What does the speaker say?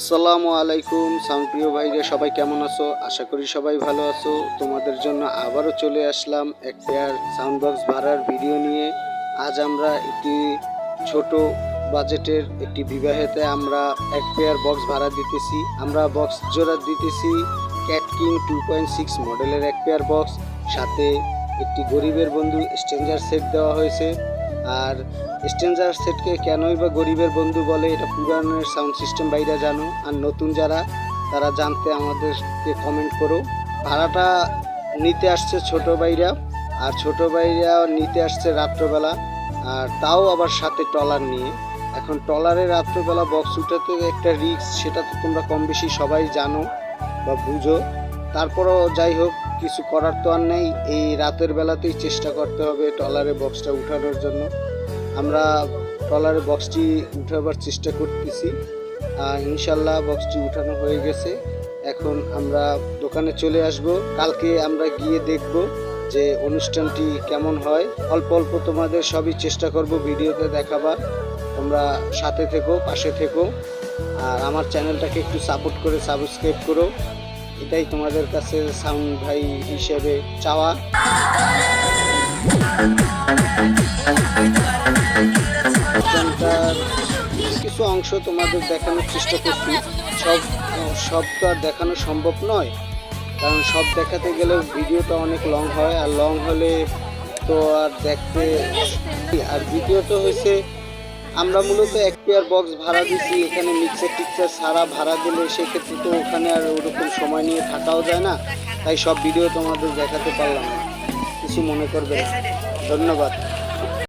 আসসালামু আলাইকুম সাউন্ড প্রিয় ভাইরা, সবাই কেমন আছো? আশা করি সবাই ভালো আছো। তোমাদের জন্য আবারও চলে আসলাম এক পেয়ার সাউন্ড বক্স ভাড়ার ভিডিও নিয়ে। আজ আমরা একটি ছোট বাজেটের একটি বিবাহেতে আমরা এক পেয়ার বক্স ভাড়া দিতেছি। আমরা বক্স জোড়া দিতেছি cat king two point six মডেলের এক পেয়ার বক্স সাথে একটি গরিবের বন্ধু স্ট্রেঞ্জার সেট দেওয়া হয়েছে। আর স্ট্রেঞ্জার সেটকে কেনই বা গরিবের বন্ধু বলে, এটা পুরানের সাউন্ড সিস্টেম বাইরা জানো। আর নতুন যারা, তারা জানতে আমাদেরকে কমেন্ট করো। ভাড়াটা নিতে আসছে ছোট বাইরা আর ছোট বাইরা নিতে আসছে রাত্রবেলা, আর তাও আবার সাথে টলার নিয়ে। এখন টলারে রাত্রবেলা বক্স উঠাতে একটা রিস্ক সেটা তো তোমরা কম বেশি সবাই জানো বা বুঝো। তারপরও যাই হোক, কিছু করার তো আর নেই। এই রাতের বেলাতেই চেষ্টা করতে হবে টলারে বক্সটা উঠানোর জন্য। আমরা ট্রলারে বক্সটি উঠাবার চেষ্টা করতেছি। ইনশাল্লাহ বক্সটি উঠানো হয়ে গেছে। এখন আমরা দোকানে চলে আসব। কালকে আমরা গিয়ে দেখব যে অনুষ্ঠানটি কেমন হয়। অল্প অল্প তোমাদের সবই চেষ্টা করব ভিডিওতে দেখাবার। তোমরা সাথে থেকো, পাশে থেকো। আর আমার চ্যানেলটাকে একটু সাপোর্ট করে সাবস্ক্রাইব করো। এটাই তোমাদের কাছে সাউন্ড ভাই হিসেবে চাওয়া। গানটার কিছু অংশ তোমাদের দেখানোর চেষ্টা করছি। সব সব তো আর দেখানো সম্ভব নয়। কারণ সব দেখাতে গেলে ভিডিওটা অনেক লং হয়, আর লং হলে তো আর দেখতে আর দ্বিতীয়ত হয়েছে, আমরা মূলত এক পেয়ার বক্স ভাড়া দিছি এখানে মিক্সার টিক্সার সারা ভাড়া দিলে সেক্ষেত্রে তো ওখানে আর ওরকম সময় নিয়ে থাকাও যায় না, তাই সব ভিডিও তোমাদের দেখাতে পারলাম না। কিছু মনে করবে ধন্যবাদ।